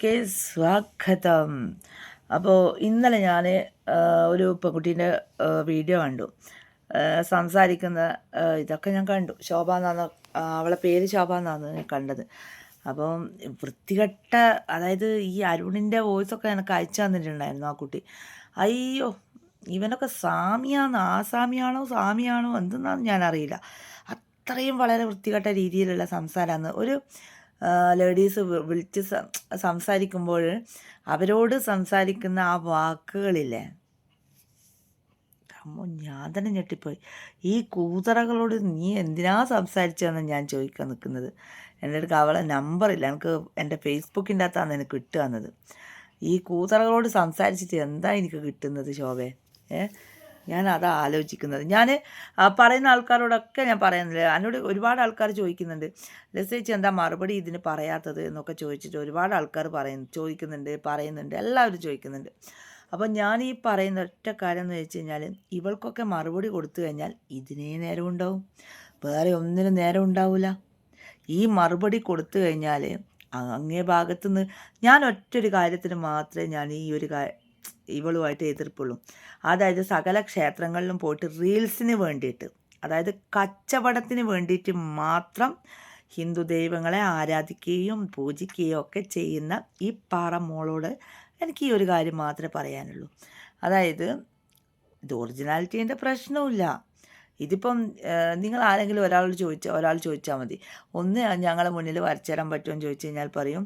Okay സ്വാഗതം. അപ്പോൾ ഇന്നലെ ഞാൻ ഒരു പെൺകുട്ടീന്റെ വീഡിയോ കണ്ടു. സംസാരിക്കുന്ന ഇതൊക്കെ ഞാൻ കണ്ടു. ശോഭ എന്നാണ് അവളെ പേര് ശോഭ എന്നാണ് ഞാൻ കണ്ടത്. അപ്പം വൃത്തികെട്ട അതായത് ഈ അരുണിന്റെ വോയിസൊക്കെ എനിക്ക് അയച്ചു തന്നിട്ടുണ്ടായിരുന്നു ആ കുട്ടി. അയ്യോ ഇവനൊക്കെ സാമിയാണോ ആ സാമിയാണോ? സാമിയാണോ? എന്തെന്നാന്ന് ഞാനറിയില്ല. അത്രയും വളരെ വൃത്തികെട്ട രീതിയിലുള്ള സംസാരമാണ് ഒരു ലേഡീസ് വിളിച്ച് സംസാരിക്കുമ്പോൾ അവരോട് സംസാരിക്കുന്ന ആ വാക്കുകളില്ലേ? അമ്മോ ഞാൻ തന്നെ ഞെട്ടിപ്പോയി. ഈ കൂതറകളോട് നീ എന്തിനാ സംസാരിച്ചതെന്ന് ഞാൻ ചോദിക്കാൻ നിൽക്കുന്നത്? എന്റെ അടുക്ക് അവളെ നമ്പറില്ല എനിക്ക് എന്റെ ഫേസ്ബുക്കിന്റെ അകത്താണ് എനിക്ക് കിട്ടുക എന്നത്. ഈ കൂതറകളോട് സംസാരിച്ചിട്ട് എന്താ എനിക്ക് കിട്ടുന്നത് ശോഭേ? ഏ? ഞാൻ അതാ ആലോചിക്കുന്നത് ഞാൻ പറയുന്ന ആൾക്കാരോടൊക്കെ ഞാൻ പറയുന്നില്ല. എന്നോട് ഒരുപാട് ആൾക്കാർ ചോദിക്കുന്നുണ്ട്. ലസേച്ചി എന്താ മറുപടി ഇതിന് പറയാത്തത് എന്നൊക്കെ ചോദിച്ചിട്ട് ഒരുപാട് ആൾക്കാർ പറയുന്നു ചോദിക്കുന്നുണ്ട് പറയുന്നുണ്ട് എല്ലാവരും ചോദിക്കുന്നുണ്ട്. അപ്പോൾ ഞാൻ ഈ പറയുന്ന ഒറ്റ കാര്യം എന്ന് വെച്ച് കഴിഞ്ഞാൽ ഇവൾക്കൊക്കെ മറുപടി കൊടുത്തു കഴിഞ്ഞാൽ ഇതിനേ നേരം ഉണ്ടാവും. വേറെ ഒന്നിനും നേരം ഉണ്ടാവില്ല ഈ മറുപടി കൊടുത്തു കഴിഞ്ഞാൽ അങ്ങേ ഭാഗത്തുനിന്ന് ഞാൻ ഒറ്റൊരു കാര്യത്തിന് മാത്രമേ ഞാൻ ഈ ഒരു ഇവളുമായിട്ട് എതിർപ്പുള്ളൂ. അതായത് സകല ക്ഷേത്രങ്ങളിലും പോയിട്ട് റീൽസിന് വേണ്ടിയിട്ട് അതായത് കച്ചവടത്തിന് വേണ്ടിയിട്ട് മാത്രം ഹിന്ദു ദൈവങ്ങളെ ആരാധിക്കുകയും പൂജിക്കുകയും ഒക്കെ ചെയ്യുന്ന ഈ പാറ മോളോട് എനിക്ക് ഈ ഒരു കാര്യം മാത്രമേ പറയാനുള്ളൂ. അതായത് ഇത് ഒറിജിനാലിറ്റീന്റെ പ്രശ്നമില്ല ഇതിപ്പം നിങ്ങൾ ആരെങ്കിലും ഒരാൾ ചോദിച്ചാൽ ഒരാൾ ചോദിച്ചാൽ മതി. ഒന്ന് ഞങ്ങളെ മുന്നിൽ വരച്ചു തരാൻ പറ്റുമോ എന്ന് ചോദിച്ചു കഴിഞ്ഞാൽ പറയും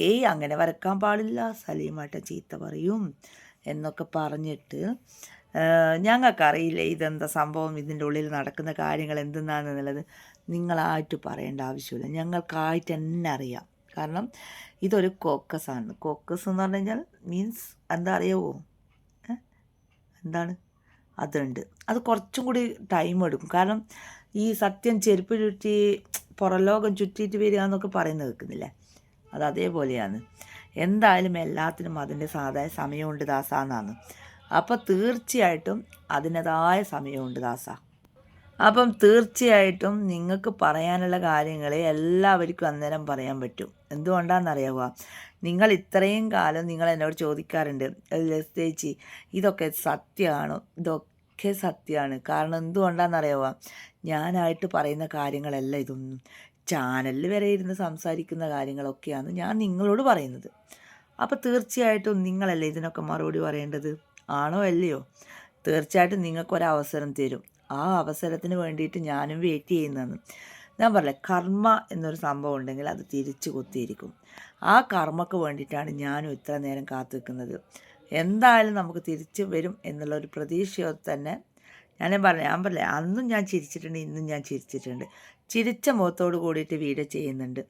ഏയ് അങ്ങനെ വരക്കാൻ പാടില്ല. സലീമായിട്ട് ചീത്ത പറയും. എന്നൊക്കെ പറഞ്ഞിട്ട് ഞങ്ങൾക്കറിയില്ല ഇതെന്താ സംഭവം ഇതിന്റെ ഉള്ളിൽ നടക്കുന്ന കാര്യങ്ങൾ എന്തെന്നാണെന്നുള്ളത്. നിങ്ങളായിട്ട് പറയേണ്ട ആവശ്യമില്ല. ഞങ്ങൾക്കായിട്ട് തന്നെ അറിയാം. കാരണം ഇതൊരു കോക്കസ് ആണ് കോക്കസ് എന്ന് പറഞ്ഞു കഴിഞ്ഞാൽ മീൻസ് എന്താ അറിയാവോ? എന്താണ്? അതുണ്ട്. അത് കുറച്ചും കൂടി ടൈം എടുക്കും. കാരണം ഈ സത്യം ചെരുപ്പ് ചുറ്റി പുറലോകം ചുറ്റിയിട്ട് വരിക എന്നൊക്കെ പറയുന്നത് കേൾക്കുന്നില്ലേ? അത് അതേപോലെയാണ്. എന്തായാലും എല്ലാത്തിനും അതിന്റെ സാധായ സമയമുണ്ട് ദാസ എന്നാണ്. അപ്പോൾ തീർച്ചയായിട്ടും അതിന്റെതായ സമയമുണ്ട് ദാസ. അപ്പം തീർച്ചയായിട്ടും നിങ്ങൾക്ക് പറയാനുള്ള കാര്യങ്ങളെ എല്ലാവർക്കും അന്നേരം പറയാൻ പറ്റും. എന്തുകൊണ്ടാണെന്നറിയാവുക നിങ്ങൾ ഇത്രയും കാലം നിങ്ങൾ എന്നോട് ചോദിക്കാറുണ്ട് ലസ്തേച്ചി ഇതൊക്കെ സത്യമാണ്? ഇതൊക്കെ സത്യമാണ്. കാരണം എന്തുകൊണ്ടാണെന്നറിയാവുക ഞാനായിട്ട് പറയുന്ന കാര്യങ്ങളല്ല ഇതൊന്നും. ചാനലിൽ വരെ ഇരുന്ന് സംസാരിക്കുന്ന കാര്യങ്ങളൊക്കെയാണ് ഞാൻ നിങ്ങളോട് പറയുന്നത്. അപ്പോൾ തീർച്ചയായിട്ടും നിങ്ങളല്ലേ ഇതിനൊക്കെ മറുപടി പറയേണ്ടത്? ആണോ അല്ലയോ? തീർച്ചയായിട്ടും നിങ്ങൾക്കൊരവസരം തരും. ആ അവസരത്തിന് വേണ്ടിയിട്ട് ഞാനും വെയിറ്റ് ചെയ്യുന്നതാണ്. ഞാൻ പറഞ്ഞില്ലേ കർമ്മ എന്നൊരു സംഭവം ഉണ്ടെങ്കിൽ അത് തിരിച്ചു കുത്തിയിരിക്കും. ആ കർമ്മക്ക് വേണ്ടിയിട്ടാണ് ഞാനും ഇത്ര നേരം കാത്തു നിൽക്കുന്നത് എന്തായാലും നമുക്ക് തിരിച്ചു വരും എന്നുള്ളൊരു പ്രതീക്ഷയോടെ തന്നെ ഞാൻ പറഞ്ഞു ഞാൻ പറഞ്ഞില്ലേ അന്നും ഞാൻ ചിരിച്ചിട്ടുണ്ട് ഇന്നും ഞാൻ ചിരിച്ചിട്ടുണ്ട്. ചിരിച്ച മുഖത്തോട് കൂടിയിട്ട് വീഡിയോ ചെയ്യുന്നുണ്ട്.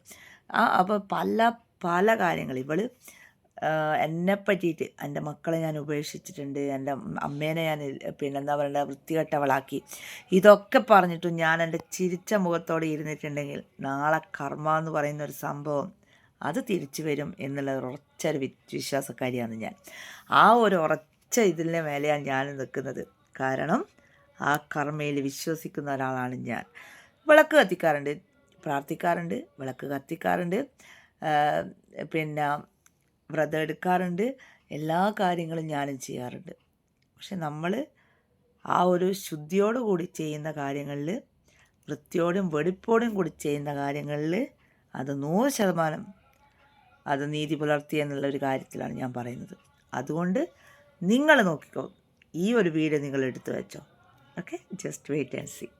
ആ അപ്പോൾ പല പല കാര്യങ്ങൾ. ഇവൾ എന്നെ പറ്റിയിട്ട് എന്റെ മക്കളെ ഞാൻ ഉപേക്ഷിച്ചിട്ടുണ്ട് എന്റെ അമ്മേനെ ഞാൻ പിന്നെ എന്താ പറയുക വൃത്തികെട്ടവളാക്കി. ഇതൊക്കെ പറഞ്ഞിട്ടും ഞാൻ എന്റെ ചിരിച്ച മുഖത്തോടെ ഇരുന്നിട്ടുണ്ടെങ്കിൽ നാളെ കർമ്മ എന്ന് പറയുന്ന ഒരു സംഭവം അത് തിരിച്ചു വരും എന്നുള്ള ഉറച്ചൊരു ഉറച്ച വിശ്വാസക്കാരിയാണ് ഞാൻ. ആ ഒരു ഉറച്ച ഇതിന്റെ മേലെയാണ് ഞാൻ നിൽക്കുന്നത്. കാരണം ആ കർമ്മയിൽ വിശ്വസിക്കുന്ന ഒരാളാണ് ഞാൻ. വിളക്ക് കത്തിക്കാറുണ്ട് പ്രാർത്ഥിക്കാറുണ്ട് വിളക്ക് കത്തിക്കാറുണ്ട് പിന്നെ വ്രതം എടുക്കാറുണ്ട് എല്ലാ കാര്യങ്ങളും ഞാനും ചെയ്യാറുണ്ട്. പക്ഷെ നമ്മൾ ആ ഒരു ശുദ്ധിയോടു കൂടി ചെയ്യുന്ന കാര്യങ്ങളിൽ വൃത്തിയോടും വെടിപ്പോടും കൂടി ചെയ്യുന്ന കാര്യങ്ങളിൽ അത് നൂറ് ശതമാനം അത് നീതി പുലർത്തി എന്നുള്ള ഒരു കാര്യത്തിലാണ് ഞാൻ പറയുന്നത്. അതുകൊണ്ട് നിങ്ങൾ നോക്കിക്കോ ഈ ഒരു വീട് നിങ്ങൾ എടുത്തു വെച്ചോ. Okay, just wait and see.